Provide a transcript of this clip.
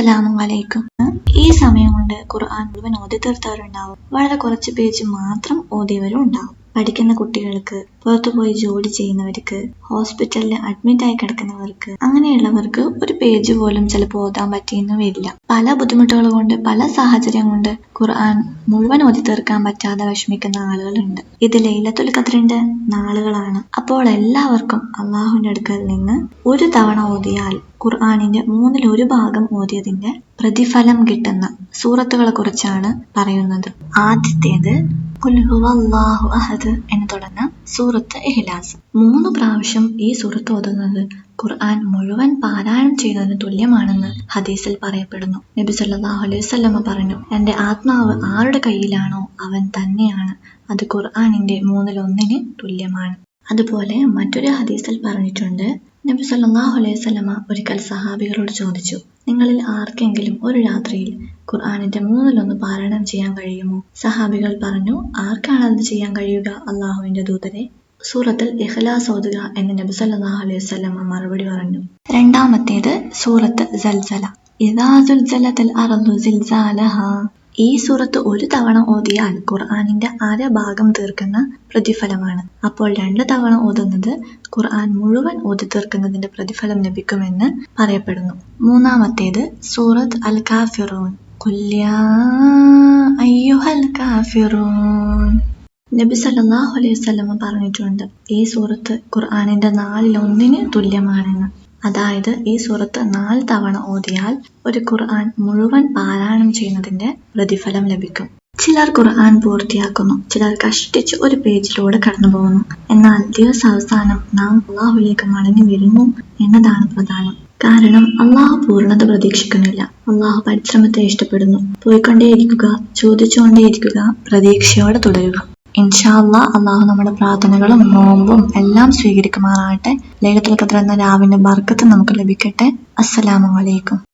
അസ്സലാമു അലൈക്കും. ഈ സമയം കൊണ്ട് ഖുർആൻ മുഴുവൻ ഓതി തീർത്തവരുണ്ടാവും വളരെ കുറച്ച് പേജ് മാത്രം ഓതിയവരും ഉണ്ടാവും പഠിക്കുന്ന കുട്ടികൾക്ക് പുറത്തുപോയി ജോലി ചെയ്യുന്നവർക്ക് ഹോസ്പിറ്റലിൽ അഡ്മിറ്റ് ആയി കിടക്കുന്നവർക്ക് അങ്ങനെയുള്ളവർക്ക് ഒരു പേജ് പോലും ചിലപ്പോൾ ഓതാൻ പറ്റിയെന്നുമില്ല പല ബുദ്ധിമുട്ടുകൾ കൊണ്ട് പല സാഹചര്യം കൊണ്ട് ഖുർആൻ മുഴുവൻ ഓതി തീർക്കാൻ പറ്റാതെ വിഷമിക്കുന്ന ആളുകളുണ്ട്. ഇത് ലൈലത്തുൽ ഖദ്റിന്റെ നാളുകളാണ്. അപ്പോൾ എല്ലാവർക്കും അള്ളാഹുവിന്റെ അടുക്കൽ നിന്ന് ഒരു തവണ ഓതിയാൽ ഖുർആാനിന്റെ മൂന്നിൽ ഒരു ഭാഗം ഓതിയതിന്റെ പ്രതിഫലം കിട്ടുന്ന സൂറത്തുകളെ കുറിച്ചാണ് പറയുന്നത്. ആദ്യത്തേത് ഖുൽ ഹുവല്ലാഹു അഹദ് എന്ന് തുടങ്ങുന്ന സൂറത്ത് എഹ്ലാസ് മൂന്ന് പ്രാവശ്യം ഈ സൂറത്ത് ഓതുന്നത് ഖുർആൻ മുഴുവൻ പാരായണം ചെയ്തതിന് തുല്യമാണെന്ന് ഹദീസിൽ പറയപ്പെടുന്നു. നബി സല്ലാഹു അലൈഹി പറഞ്ഞു എന്റെ ആത്മാവ് ആരുടെ കയ്യിലാണോ അവൻ തന്നെയാണ്. അത് ഖുർആനിന്റെ മൂന്നിലൊന്നിന് തുല്യമാണ്. അതുപോലെ മറ്റൊരു ഹദീസിൽ പറഞ്ഞിട്ടുണ്ട് നബി സല്ലല്ലാഹു അലൈഹി വസല്ലമ ഒരിക്കൽ സഹാബികളോട് ചോദിച്ചു നിങ്ങളിൽ ആർക്കെങ്കിലും ഒരു രാത്രിയിൽ ഖുർആനിന്റെ മൂന്നിലൊന്ന് പാരായണം ചെയ്യാൻ കഴിയുമോ? സഹാബികൾ പറഞ്ഞു ആർക്കാണ് അത് ചെയ്യാൻ കഴിയുക? അള്ളാഹുവിന്റെ ദൂതരെ സൂറത്തിൽ ഇഖ്ലാസ് ഓതുക എന്ന് നബി സല്ലല്ലാഹു അലൈഹി വസല്ലമ മറുപടി പറഞ്ഞു. രണ്ടാമത്തേത് സൂറത്ത് സൽസല. ഇദാ സുൽസലത്തിൽ അർദു സിൽസാലഹാ. ഈ സൂറത്ത് ഒരു തവണ ഓതിയാൽ ഖുർആാനിന്റെ അര ഭാഗം തീർക്കുന്ന പ്രതിഫലമാണ്. അപ്പോൾ രണ്ട് തവണ ഓതുന്നത് ഖുർആൻ മുഴുവൻ ഓതി തീർക്കുന്നതിന്റെ പ്രതിഫലം ലഭിക്കുമെന്ന് പറയപ്പെടുന്നു. മൂന്നാമത്തേത് സൂറത്ത് അൽ കാഫിറൂൻ നബി സല്ലാഹു അലൈഹി വസല്ലമ പറഞ്ഞിട്ടുണ്ട് ഈ സൂറത്ത് ഖുർആാനിന്റെ നാലിലൊന്നിന് തുല്യമാണെന്ന്. അതായത് ഈ സൂറത്ത് നാല് തവണ ഓതിയാൽ ഒരു ഖുർആൻ മുഴുവൻ പാരായണം ചെയ്യുന്നതിന്റെ പ്രതിഫലം ലഭിക്കും. ചിലർ ഖുർആൻ പൂർത്തിയാക്കുന്നു ചിലർ കഷ്ടിച്ച് ഒരു പേജിലൂടെ കടന്നു പോകുന്നു എന്നാൽ ദിവസാവസാനം നാം അള്ളാഹുലേക്ക് മടങ്ങി വരുന്നു എന്നതാണ് പ്രധാനം. കാരണം അള്ളാഹു പൂർണത പ്രതീക്ഷിക്കുന്നില്ല. അള്ളാഹു പരിശ്രമത്തെ ഇഷ്ടപ്പെടുന്നു. പോയിക്കൊണ്ടേയിരിക്കുക ചോദിച്ചുകൊണ്ടേയിരിക്കുക പ്രതീക്ഷയോടെ തുടരുക. ഇൻഷാ അല്ലാ അള്ളാഹു നമ്മുടെ പ്രാർത്ഥനകളും നോമ്പും എല്ലാം സ്വീകരിക്കുമാറാകട്ടെ. ലേഖത്തിൽ കത്തിരുന്ന രാവിന്റെ ബർക്കത്ത് നമുക്ക് ലഭിക്കട്ടെ. അസ്സലാമു അലൈക്കും.